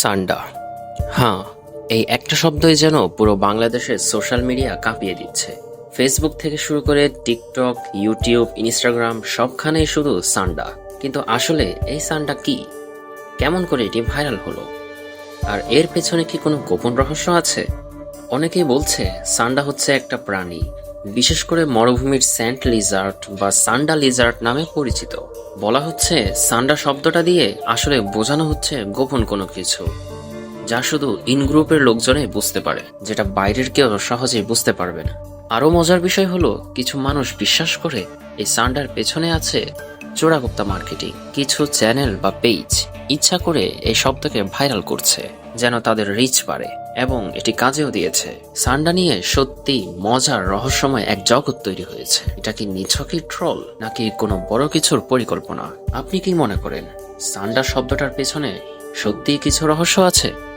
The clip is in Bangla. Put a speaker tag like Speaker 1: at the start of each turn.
Speaker 1: সান্ডা। হ্যাঁ এই একটা শব্দই যেন পুরো বাংলাদেশের সোশ্যাল মিডিয়া কাঁপিয়ে দিচ্ছে। ফেসবুক থেকে শুরু করে টিকটক, ইউটিউব, ইনস্টাগ্রাম, সবখানেই শুধু সান্ডা। কিন্তু আসলে এই সান্ডা কি? কেমন করে এটি ভাইরাল হলো? আর এর পেছনে কি কোনো গোপন রহস্য আছে? অনেকেই বলছে সান্ডা হচ্ছে একটা প্রাণী, বিশেষ করে মরুভূমির স্যান্ট লিজার্ট বা সান্ডা লিজার্ট নামে পরিচিত। বলা হচ্ছে, সান্ডা শব্দটা দিয়ে আসলে বোঝানো হচ্ছে গোপন কোনো কিছু, যা শুধু ইন গ্রুপের লোকজনে বুঝতে পারে, যেটা বাইরের কেউ সহজেই বুঝতে পারবে না। আরও মজার বিষয় হলো, কিছু মানুষ বিশ্বাস করে এই সান্ডার পেছনে আছে চোরাগুপ্তা মার্কেটিং, কিছু চ্যানেল বা পেজ ইচ্ছা করে এই শব্দকে ভাইরাল করছে, যেন তাদের রিচ বাড়ে। এবং এটি কাজেও দিয়েছে। সান্ডা নিয়ে সত্যি মজার রহস্যময় এক জগৎ তৈরি হয়েছে। এটা কি নিছকই ট্রল, নাকি কোনো বড় কিছুর পরিকল্পনা? আপনি কি মনে করেন, সান্ডা শব্দটার পেছনে সত্যি কিছু রহস্য আছে?